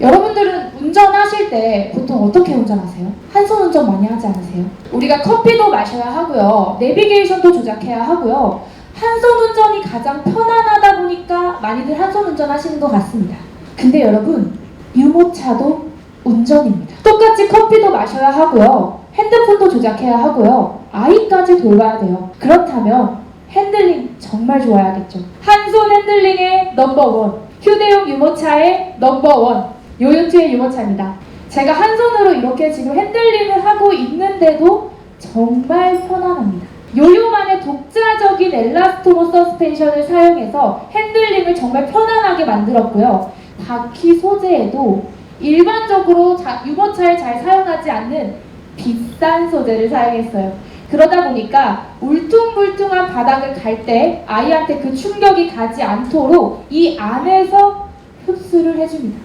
여러분들은 운전하실 때 보통 어떻게 운전하세요? 한손 운전 많이 하지 않으세요? 우리가 커피도 마셔야 하고요. 내비게이션도 조작해야 하고요. 한손 운전이 가장 편안하다 보니까 많이들 한손 운전하시는 것 같습니다. 근데 여러분, 유모차도 운전입니다. 똑같이 커피도 마셔야 하고요. 핸드폰도 조작해야 하고요. 아이까지 돌봐야 돼요. 그렇다면 핸들링 정말 좋아야겠죠. 한 손 핸들링의 넘버원. 휴대용 유모차의 넘버원. 요요트의 유모차입니다. 제가 한 손으로 이렇게 지금 핸들링을 하고 있는데도 정말 편안합니다. 요요만의 독자적인 엘라스토모 서스펜션을 사용해서 핸들링을 정말 편안하게 만들었고요. 바퀴 소재에도 일반적으로 자- 유모차에 잘 사용하지 않는 비싼 소재를 사용했어요. 그러다 보니까 울퉁불퉁한 바닥을 갈 때 아이한테 그 충격이 가지 않도록 이 안에서 흡수를 해줍니다.